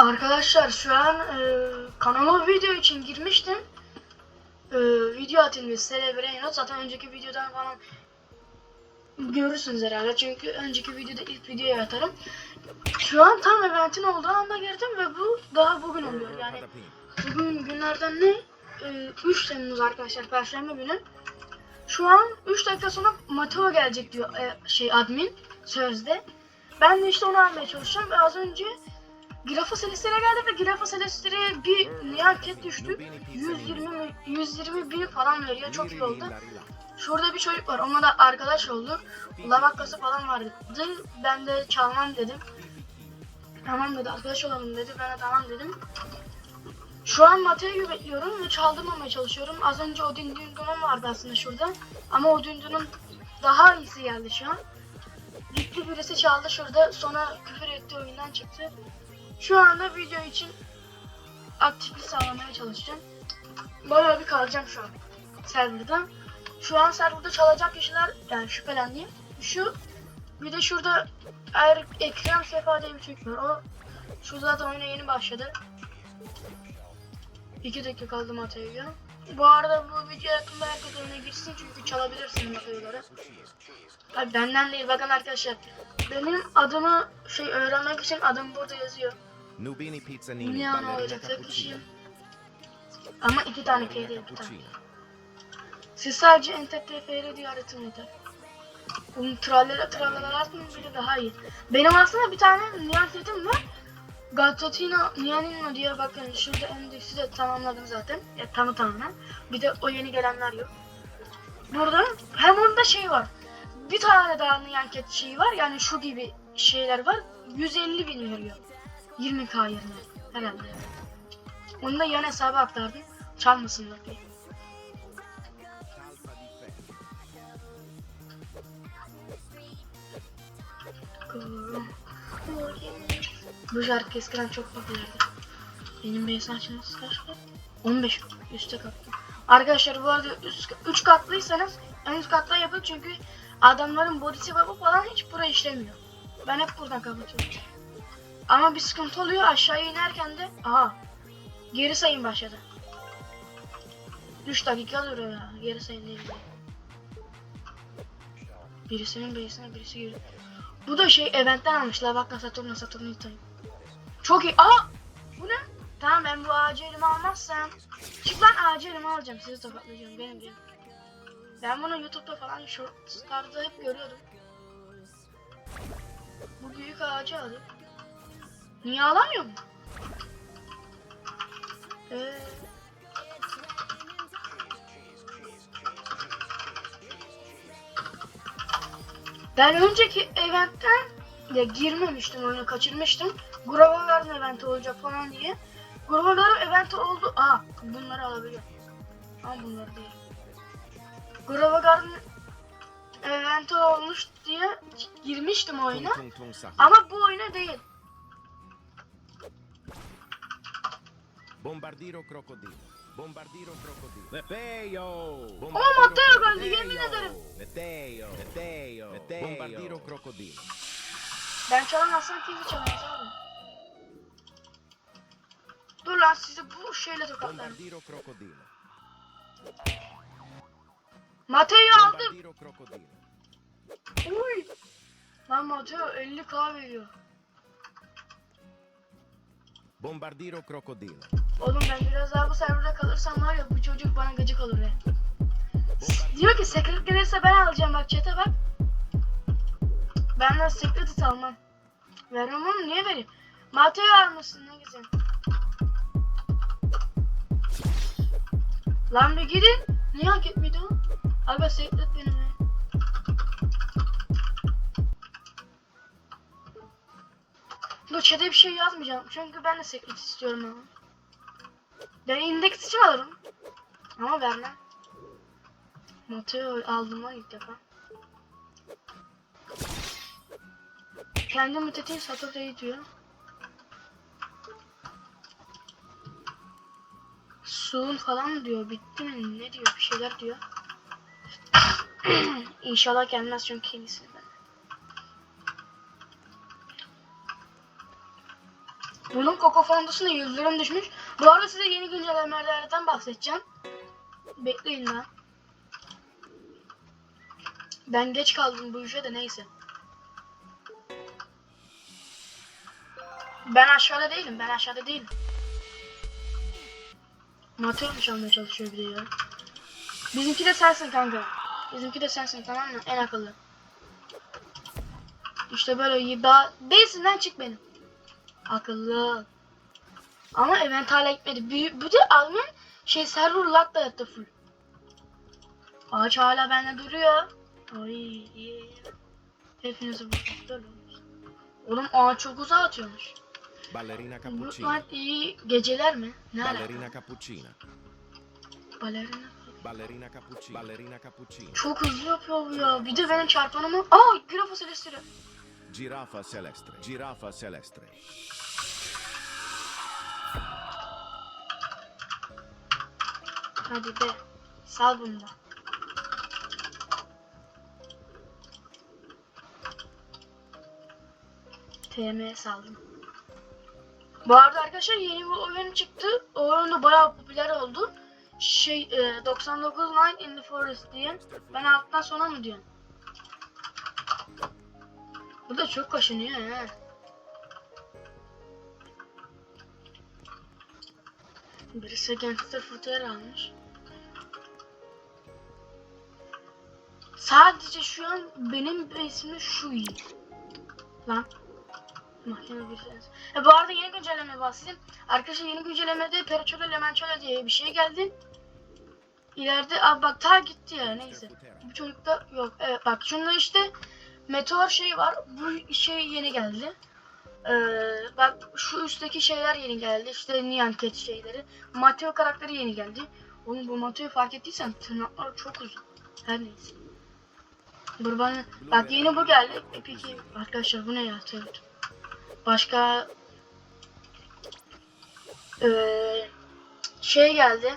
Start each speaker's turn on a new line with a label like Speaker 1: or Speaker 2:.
Speaker 1: Arkadaşlar şu an e, kanalıma video için girmiştim. E, video atılmış Celebrate Not. Zaten önceki videodan falan görürsünüz herhalde. Çünkü önceki videoda ilk videoya atarım. Şu an tam eventin olduğu anda girdim ve bu daha bugün oluyor. Yani bugün günlerden ne? E, 3 Temmuz arkadaşlar Perşembe günü. Şu an 3 dakika sonra Mateo gelecek diyor e, şey admin sözde. Ben de işte onu almaya çalışacağım ve az önce Grafo Celestere geldi ve Grafo Celestere'ye bir nihaket düştü. 120 mi- 120 bin falan veriyor. Çok iyi oldu. Şurada bir çocuk var. Onunla da arkadaş olduk. Lavakkası falan vardı. Ben de çalmam dedim. Tamam dedi. Arkadaş olalım dedi. Ben de tamam dedim. Şu an Mateo'yu bekliyorum ve çaldırmamaya çalışıyorum. Az önce o Dindun'un vardı aslında şurada. Ama o Dindun'un daha iyisi geldi şu an. Gitti birisi çaldı şurada. Sonra küfür etti oyundan çıktı. Şu anda video için aktiflik sağlamaya çalışacağım. Bayağı bir kalacağım şu an serverda. Şu an serverda çalacak kişiler yani şüphelendiğim şu bir de şurada er, Ekrem Sefa diye bir çocuk var. O şu zaten oyuna yeni başladı. 2 dakika kaldı Mateo'ya. Bu arada bu video yakında herkes oyuna girsin çünkü çalabilirsin Mateo'ları. Tabii benden değil bakın arkadaşlar. Benim adımı şey öğrenmek için adım burada yazıyor.
Speaker 2: Nubini Pizzanini,
Speaker 1: Milano
Speaker 2: ballerina
Speaker 1: olacak
Speaker 2: cappuccino.
Speaker 1: Ama iki tane K değil bir tane. Siz sadece NTTFR diye aratın yeter. Bunun trallere trallere atmayın biri daha iyi. Benim aslında bir tane nihayetim var. Gatotino Nianino diye bakın şurada endeksi de tamamladım zaten. Ya tamı tamamen. Bir de o yeni gelenler yok. Burada hem onda şey var. Bir tane daha niyanket şeyi var. Yani şu gibi şeyler var. 150 bin veriyor. 20k yerine herhalde. Onu da yan hesaba aktardım. Çalmasınlar diye. Bu şarkı eskiden çok popülerdi. Benim beyaz açması kaç kat? 15 üstte kattım. Arkadaşlar bu arada 3 katlıysanız en üst katla yapın çünkü adamların body'si ve bu falan hiç buraya işlemiyor. Ben hep buradan kapatıyorum. Ama bir sıkıntı oluyor aşağıya inerken de aha geri sayım başladı. 3 dakika duruyor ya geri sayım değil. Birisinin beysine birisi giriyor. Bu da şey eventten almışlar. Bak Saturn'a Saturn'u. Çok iyi. Aa! Bu ne? Tamam ben bu ağacı elime almazsam. Çık lan ağacı elime alacağım. Sizi tokatlayacağım. Benim benim. Ben bunu YouTube'da falan shortslarda hep görüyordum. Bu büyük ağacı alayım. Niye alamıyor mu? Ee, Ben önceki eventten de girmemiştim oyuna kaçırmıştım. Grova Garden eventi olacak falan diye. Grova Garden eventi oldu. Aa bunları alabiliyorum. Ama bunları değil. Grova Garden eventi olmuş diye girmiştim oyuna. Ama bu oyuna değil.
Speaker 2: Bombardiro crocodilo. Bombardiro crocodilo. Meteo.
Speaker 1: Ama Matteo geldi yemin ederim.
Speaker 2: Meteo. Meteo. Meteo. Bombardiro crocodilo.
Speaker 1: Ben çalamazsam kimse çalamaz abi. Dur lan sizi bu şeyle tokatlarım.
Speaker 2: Bombardiro crocodilo.
Speaker 1: Mateo'yu aldım.
Speaker 2: Bombardiro crocodilo.
Speaker 1: Uy. Lan Mateo 50k veriyor.
Speaker 2: Bombardiro crocodilo.
Speaker 1: Oğlum ben biraz daha bu serverda kalırsam var ya bu çocuk bana gıcık olur ya. Diyor ki secret gelirse ben alacağım bak chat'e bak. Ben de secret'i almam. Vermem oğlum niye vereyim? Mateo'yu almışsın ne güzel. Lan bir gidin. Niye hak etmedi o? Abi secret benim ya. Dur chat'e bir şey yazmayacağım. Çünkü ben de secret istiyorum ama. Ben indeks için alırım. Ama vermem. Mateo aldım lan ilk defa. Kendi mütetiği Saturday'ı diyor. Soon falan diyor? Bitti mi? Ne diyor? Bir şeyler diyor. İnşallah gelmez çünkü kendisi. Bunun Coco Fondası'na 100 liram düşmüş. Bu arada size yeni güncellemelerden bahsedeceğim. Bekleyin lan. Ben geç kaldım bu işe de neyse. Ben aşağıda değilim. Ben aşağıda değilim. Mu çalmaya çalışıyor bir de ya? Bizimki de sensin kanka. Bizimki de sensin tamam mı? En akıllı. İşte böyle daha değilsinden çık benim. Akıllı. Ama event hala gitmedi. Bir, bu da admin şey server lock da yattı full. Ağaç hala bende duruyor. Ay. Hepinizi bu Oğlum ağaç çok uzağa atıyormuş.
Speaker 2: Ballerina
Speaker 1: Bu
Speaker 2: cappuccina.
Speaker 1: iyi geceler mi? Ne alaka?
Speaker 2: Ballerina cappuccina.
Speaker 1: Balerina.
Speaker 2: Ballerina cappuccina. Ballerina cappuccina.
Speaker 1: Çok hızlı yapıyor bu ya. Bir de benim çarpanımı... Aa Grafo Celestial.
Speaker 2: Giraffa celestre. Giraffa celestre.
Speaker 1: Hadi be. Sal bunu da. TM saldım. Bu arada arkadaşlar yeni bir oyun çıktı. O oyun da bayağı popüler oldu. Şey e, 99 Night in the Forest diye. Ben alttan sona mı diyorum? Bu da çok kaşınıyor he. Birisi Gangster Footer almış. Sadece şu an benim base'imde şu iyi. Lan. Mahkeme bir şey. E, bu arada yeni güncelleme bahsedeyim. Arkadaşlar yeni güncellemede Pericholo Lemenchola diye bir şey geldi. İleride abi bak ta gitti ya neyse. Bu çocukta yok. Evet bak şunda işte meteor şeyi var. Bu şey yeni geldi. Ee, bak şu üstteki şeyler yeni geldi. İşte Nyan Cat şeyleri. Mateo karakteri yeni geldi. Oğlum bu Mateo'yu fark ettiysen tırnakları çok uzun. Her neyse. Dur bana. Bak yeni bu geldi. E peki arkadaşlar bu ne ya? Tövbe. Başka ee, şey geldi.